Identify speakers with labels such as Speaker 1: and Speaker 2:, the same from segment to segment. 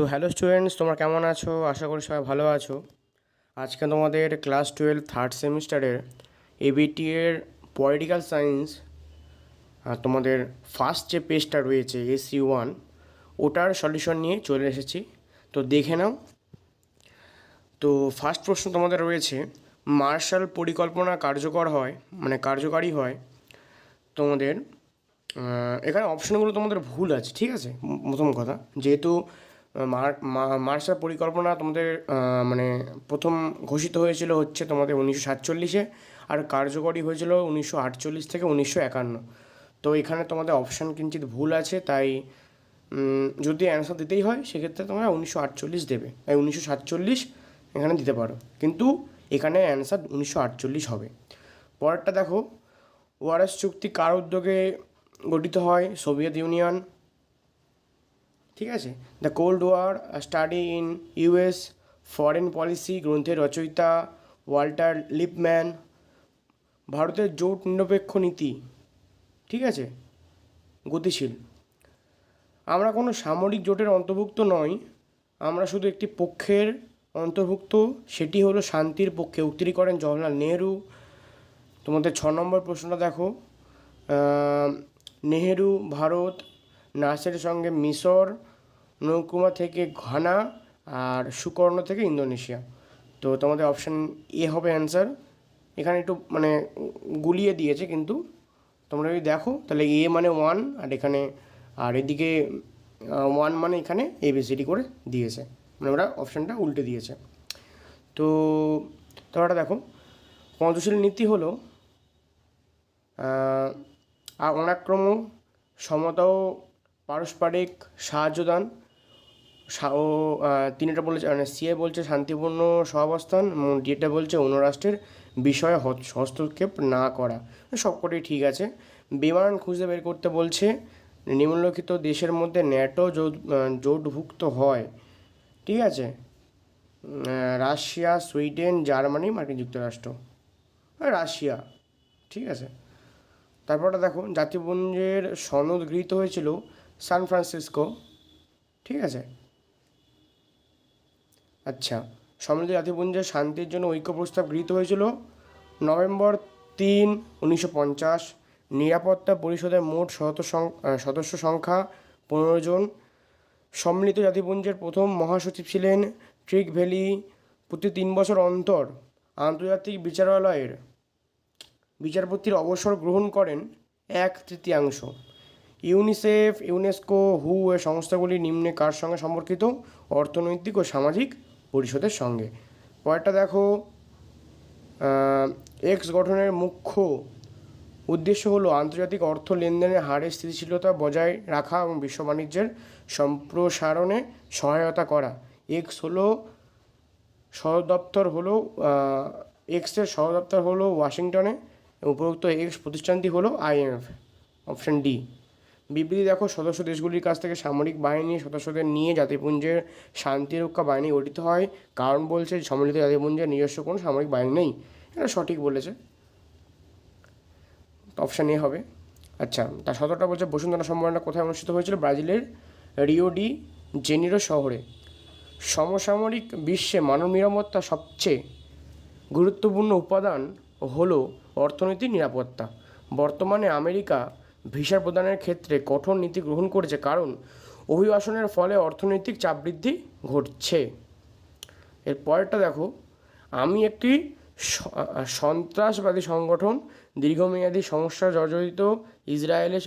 Speaker 1: তো hello students, তোমরা কেমন আছো? আশা করি সবাই ভালো আছো। আজকে তোমাদের ক্লাস টুয়েলভ থার্ড সেমিস্টারের এবিটি এর পলিটিক্যাল সায়েন্স তোমাদের ফার্স্ট যে পেজটা রয়েছে এসি ওয়ান ওটার সলিউশন নিয়ে চলে এসেছি। তো দেখে নাও। তো ফার্স্ট প্রশ্ন তোমাদের রয়েছে, মার্শাল পরিকল্পনা কার্যকর হয় মানে কার্যকারী হয়? তোমাদের এখানে অপশনগুলো তোমাদের ভুল আছে, ঠিক আছে? প্রথম কথা, যেহেতু মার্শাল পরিকল্পনা তোমাদের মানে প্রথম ঘোষিত হয়েছিল হচ্ছে তোমাদের উনিশশো সাতচল্লিশে আর কার্যকরী হয়েছিল উনিশশো আটচল্লিশ থেকে উনিশশো একান্ন। তো এখানে তোমাদের অপশান কিঞ্চিত ভুল আছে, তাই যদি অ্যান্সার দিতেই হয়, সেক্ষেত্রে তোমরা উনিশশো আটচল্লিশ দেবে। তাই উনিশশো সাতচল্লিশ এখানে দিতে পারো। কিন্তু এখানে অ্যান্সার উনিশশো আটচল্লিশ হবে। পরেরটা দেখো ওয়ারেস চুক্তি কার উদ্যোগে গঠিত হয়? সোভিয়েত ইউনিয়ন ঠিক আছে? The cold war study in US foreign policy গ্রন্থের রচয়িতা ওয়াল্টার লিপম্যান, ভারতের জোট নিরপেক্ষ নীতি, ঠিক আছে? গতিশীল। আমরা কোনো সামরিক জোটের অন্তর্ভুক্ত নই, আমরা শুধু একটি পক্ষের অন্তর্ভুক্ত। সেটি হলো শান্তির পক্ষে। উক্তি করেন জওয়াহরলাল নেহরু। তোমাদের ছ নম্বর প্রশ্নটা দেখো। নেহেরু ভারত, নাসের সঙ্গে মিশর নৌকুমা থেকে ঘানা আর সুকর্ণ থেকে ইন্দোনেশিয়া। তো তোমাদের অপশান এ হবে অ্যান্সার এখানে একটু মানে গুলিয়ে দিয়েছে কিন্তু। তোমরা যদি দেখো, তাহলে এ মানে ওয়ান আর এখানে আর এদিকে ওয়ান মানে এখানে এবিসিডি করে দিয়েছে। মানে ওরা অপশানটা উল্টে দিয়েছে। তো তোমরা দেখো, পঞ্চশীল নীতি হলো অনাক্রম সমতা ও পারস্পরিক সাহায্যদান ও আহ, তিনটা বলেছে মানে সিএ বলছে শান্তিপূর্ণ সহাবস্থান ডিএটা বলছে অন্য রাষ্ট্রের বিষয়ে হস্তক্ষেপ না করা। সবকটাই ঠিক আছে। বিমান খুঁজে বের করতে বলছে নিম্নলিখিত দেশের মধ্যে ন্যাটো জোটভুক্ত হয়। ঠিক আছে? রাশিয়া সুইডেন জার্মানি মার্কিন যুক্তরাষ্ট্র। রাশিয়া। ঠিক আছে? তারপরটা দেখো জাতিপুঞ্জের সনদ গৃহীত হয়েছিল সান ফ্রান্সিসকো। ঠিক আছে? আচ্ছা সম্মিলিত জাতিপুঞ্জের শান্তির জন্য ঐক্য প্রস্তাব গৃহীত হয়েছিল নভেম্বর তিন, উনিশশো পঞ্চাশ। নিরাপত্তা পরিষদের মোট সদস্য সংখ্যা পনেরো জন। সম্মিলিত জাতিপুঞ্জের প্রথম মহাসচিব ছিলেন ট্রিক ভ্যালি প্রতি তিন বছর অন্তর। আন্তর্জাতিক বিচারালয়ের বিচারপতির অবসর গ্রহণ করেন এক তৃতীয়াংশ। ইউনিসেফ, ইউনেস্কো, হু এ সংস্থাগুলি নিম্নে কার সঙ্গে সম্পর্কিত? অর্থনৈতিক ও সামাজিক পরিষদের সঙ্গে। পরেরটা দেখো এক্স গঠনের মুখ্য উদ্দেশ্য হলো আন্তর্জাতিক অর্থ লেনদেনের হারের স্থিতিশীলতা বজায় রাখা এবং বিশ্ব বাণিজ্যের সম্প্রসারণে সহায়তা করা। এক্স হলো সদর দপ্তর হলো এক্সের সদর দপ্তর হলো ওয়াশিংটনে উপরোক্ত এক্স প্রতিষ্ঠানটি হলো আইএমএফ অপশন ডি বিবৃতি দেখো, সদস্য দেশগুলির কাছ থেকে সামরিক বাহিনী সদস্যদের নিয়ে জাতিপুঞ্জের শান্তিরক্ষা বাহিনী গঠিত হয়। কারণ বলছে, সম্মিলিত জাতিপুঞ্জের নিজস্ব কোনো সামরিক বাহিনী নেই। এটা সঠিক বলেছে। অপশান এ হবে। আচ্ছা তার সতরটা বলছে, বসুন্ধরা সম্মেলনটা কোথায় অনুষ্ঠিত হয়েছিল? ব্রাজিলের রিও ডি জেনিরো শহরে। সমসাময়িক বিশ্বে মানব নিরাপত্তা সবচেয়ে গুরুত্বপূর্ণ উপাদান হলো অর্থনৈতিক নিরাপত্তা। বর্তমানে আমেরিকা ভিসা প্রদানের ক্ষেত্রে কঠোর নীতি গ্রহণ করেছে কারণ অভিবাসনের ফলে অর্থনৈতিক চাপ বৃদ্ধি ঘটছে। এর পরেরটা দেখো, আমি একটি সন্ত্রাসবাদী সংগঠন, দীর্ঘমেয়াদী সমস্যা জর্জরিত ইসরায়েলের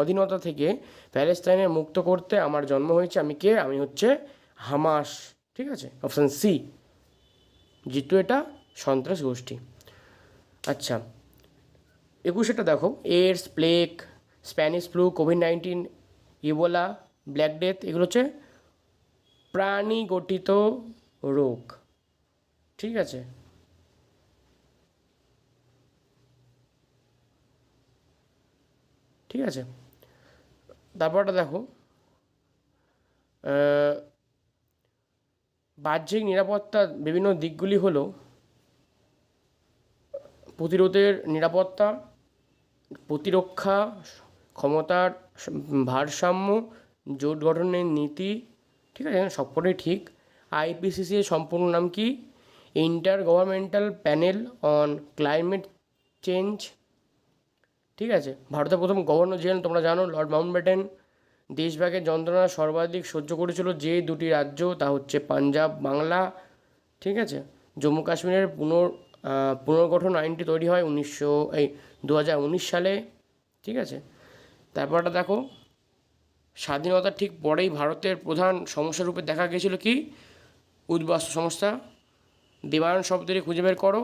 Speaker 1: অধীনতা থেকে প্যালেস্তাইনে মুক্ত করতে আমার জন্ম হয়েছে আমি কে? আমি হচ্ছে হামাস, ঠিক আছে? Option C. যেহেতু এটা সন্ত্রাস গোষ্ঠী। আচ্ছা একুশেটা দেখো AIDS plague Spanish flu COVID nineteen Ebola, black death, এগুলো হচ্ছে প্রাণী গঠিত রোগ। ঠিক আছে? ঠিক আছে? তারপরটা দেখো। বাহ্যিক নিরাপত্তার বিভিন্ন দিকগুলি হলো প্রতিরোধের নিরাপত্তা, প্রতিরক্ষা ক্ষমতার ভারসাম্য, জোট গঠনের নীতি, ঠিক আছে সবকটাই ঠিক। আইপিসিসি এর সম্পূর্ণ নাম কি? Intergovernmental panel on climate change ঠিক আছে? ভারতের প্রথম গভর্নর ছিলেন, তোমরা জানো লর্ড মাউন্টব্যাটেন দেশভাগের যন্ত্রণা সর্বাধিক সহ্য করেছিল যে দুটি রাজ্য, তা হচ্ছে পাঞ্জাব, বাংলা, ঠিক আছে? জম্মু কাশ্মীরের পুনর পুনর্গঠন আইনটি তৈরি হয় উনিশশো, এই দু হাজার উনিশ সালে, ঠিক আছে? তারপরটা দেখো স্বাধীনতার ঠিক পরেই ভারতের প্রধান সমস্যা রূপে দেখা গিয়েছিল কি? উদ্বাস্তু সমস্যা। দেবায়ন শব্দটি খুঁজে বের করো।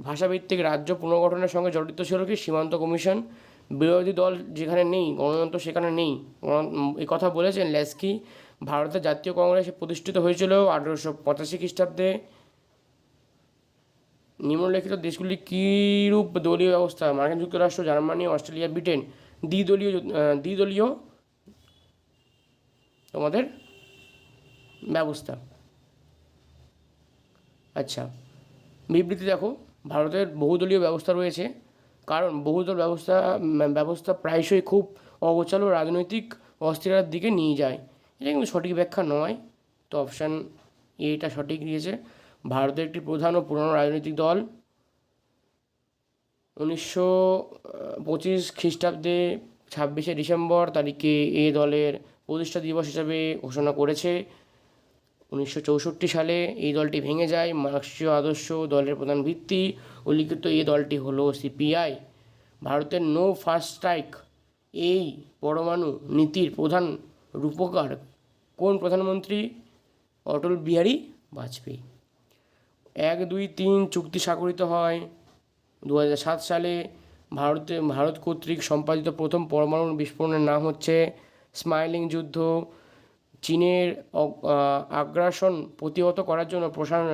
Speaker 1: ভাষাভিত্তিক রাজ্য পুনর্গঠনের সঙ্গে জড়িত ছিল কি? সীমান্ত কমিশন। বিরোধী দল যেখানে নেই গণতন্ত্র সেখানে নেই। উম, কথা বলেছেন লেস্কি। ভারতের জাতীয় কংগ্রেস প্রতিষ্ঠিত হয়েছিল আঠেরোশো পঁচাশি খ্রিস্টাব্দে। নিম্নলিখিত দেশগুলি কীরূপ দলীয় ব্যবস্থা? মার্কিন যুক্তরাষ্ট্র জার্মানি অস্ট্রেলিয়া ব্রিটেন। দ্বিদলীয় দ্বিদলীয় তোমাদের ব্যবস্থা। আচ্ছা বিবৃতি দেখো। ভারতের বহুদলীয় ব্যবস্থা রয়েছে, কারণ বহুদল ব্যবস্থা ব্যবস্থা প্রায়শই খুব অগোছালো রাজনৈতিক অস্থিরতার দিকে নিয়ে যায়। এটা কিন্তু সঠিক ব্যাখ্যা নয়, তো অপশান এটা সঠিক দিয়েছে। ভারতের একটি প্রধান ও পুরনো রাজনৈতিক দল উনিশশো পঁচিশ খ্রিস্টাব্দে ছাব্বিশে ডিসেম্বর তারিখে এ দলের প্রতিষ্ঠা দিবস হিসাবে ঘোষণা করেছে। উনিশশো চৌষট্টি সালে এই দলটি ভেঙে যায়। মার্ক্সীয় আদর্শ দলের প্রধান ভিত্তি উল্লিখিত এই দলটি হলো সিপিআই। ভারতের নো ফার্স্ট স্ট্রাইক, এই পরমাণু নীতির প্রধান রূপকার কোন প্রধানমন্ত্রী? অটল বিহারী বাজপেয়ী। এক দুই তিন চুক্তি স্বাক্ষরিত হয়। দু হাজার সাত সালে ভারতে, ভারত কর্তৃক সম্পাদিত প্রথম পরমাণু বিস্ফোরণের নাম হচ্ছে স্মাইলিং যুদ্ধ। চীনের আগ্রাসন প্রতিহত করার জন্য প্রশান্ত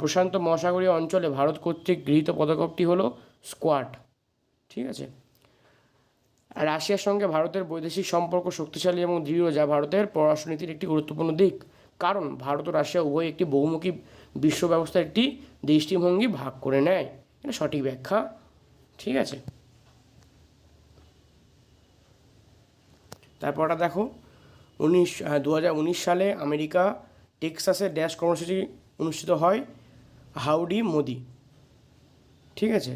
Speaker 1: প্রশান্ত মহাসাগরীয় অঞ্চলে ভারত কর্তৃক গৃহীত পদক্ষেপটি হলো স্কোয়াড। ঠিক আছে? রাশিয়ার সঙ্গে ভারতের বৈদেশিক সম্পর্ক শক্তিশালী এবং দৃঢ়, যা ভারতের পররাষ্ট্রনীতির একটি গুরুত্বপূর্ণ দিক। কারণ ভারত ও রাশিয়া উভয় একটি বহুমুখী বিশ্ব ব্যবস্থার একটি দৃষ্টিভঙ্গি ভাগ করে নেয়। এটা সঠিক ব্যাখ্যা, ঠিক আছে? তারপরটা দেখো, উনিশ দু সালে আমেরিকা টেক্সাসে ড্যাশ কর্মসূচি অনুষ্ঠিত হয় হাউডি মোদি। ঠিক আছে?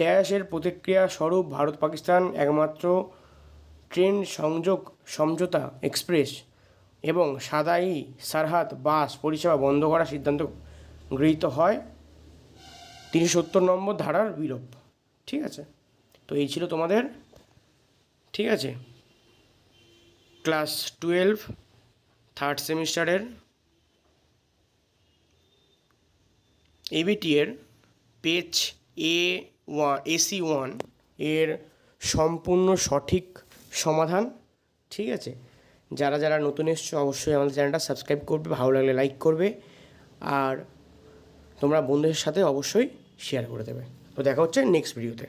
Speaker 1: ড্যাশের প্রতিক্রিয়া স্বরূপ ভারত পাকিস্তান একমাত্র ট্রেন সংযোগ সমঝোতা এক্সপ্রেস এবং সাদাই সারহাত বাস পরিষেবা বন্ধ করার সিদ্ধান্ত গৃহীত হয়। তিনশো সত্তর নম্বর ধারার বিলোপ। ঠিক আছে? তো এই ছিল তোমাদের। ঠিক আছে? ক্লাস টুয়েলভ, থার্ড সেমিস্টারের এবিটি এর পেজ এ ওয়ান এসি ওয়ানের সম্পূর্ণ সঠিক সমাধান। ঠিক আছে? যারা যারা নতুন এসছো, অবশ্যই আমাদের চ্যানেলটা সাবস্ক্রাইব করবে, ভালো লাগলে লাইক করবে। আর তোমরা বন্ধুদের সাথে অবশ্যই শেয়ার করে দেবে। তো দেখা হচ্ছে নেক্সট ভিডিওতে